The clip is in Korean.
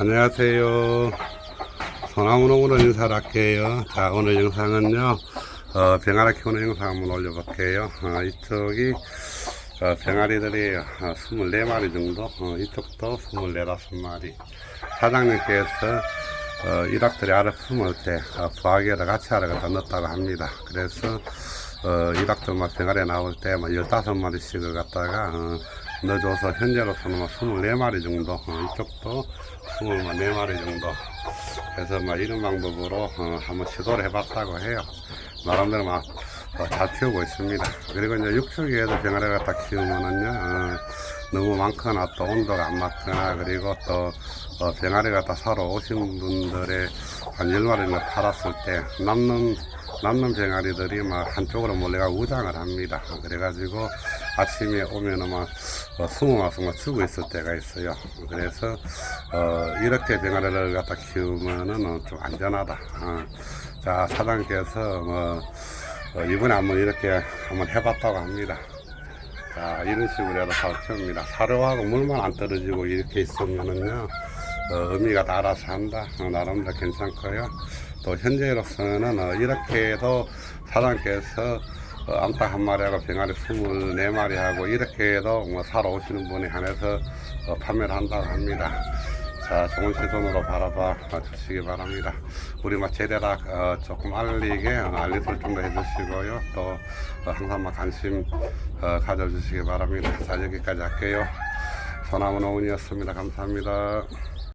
안녕하세요. 소나무농으로 인사를 할게요. 자, 오늘 영상은요, 어, 병아리 키우는 영상 한번 올려볼게요. 어, 이쪽이, 어, 병아리들이 어, 24마리 정도, 어, 이쪽도 24, 5마리. 사장님께서, 어, 일학들이 알을 품을 때, 어, 부화기를 같이 알을 갖다 넣었다고 합니다. 그래서, 어, 일학들만 병아리 나올 때, 막 15마리씩을 갖다가, 어, 넣어줘서 현재로서는 막 24마리 정도, 어, 이쪽도 24마리 정도. 그래서 막 이런 방법으로 어, 한번 시도를 해봤다고 해요. 나름대로 막 잘 키우고 있습니다. 그리고 이제 육축에도 병아리 갖다 키우면은요, 어, 너무 많거나 또 온도가 안 맞거나 그리고 또 어, 병아리 갖다 사러 오신 분들의 한 10마리를 팔았을 때 남는 남는 병아리들이 막 한쪽으로 몰려가 우장을 합니다. 그래가지고 아침에 오면은 막 어, 숨어 와서 막 죽어 있을 때가 있어요. 그래서 어, 이렇게 병아리를 갖다 키우면은 어, 좀 안전하다. 어. 자 사장님께서 뭐 어, 이번에 한번 이렇게 한번 해봤다고 합니다. 자 이런 식으로 해서 잘 키웁니다. 사료하고 물만 안 떨어지고 이렇게 있으면은요 어, 의미가 다 알아서 한다. 어, 나름대로 괜찮고요. 또 현재로서는 어, 이렇게도 사장님께서 어, 암탉 한 마리하고 병아리 24마리하고 이렇게도 뭐 사러 오시는 분이 한해서 어, 판매를 한다고 합니다. 자, 좋은 시선으로 바라봐 주시기 바랍니다. 우리 막 제대락 어, 조금 알리게 어, 알리 설정도 해주시고요. 또 어, 항상 막 관심 어, 가져주시기 바랍니다. 자, 여기까지 할게요. 소나무 노은이었습니다. 감사합니다.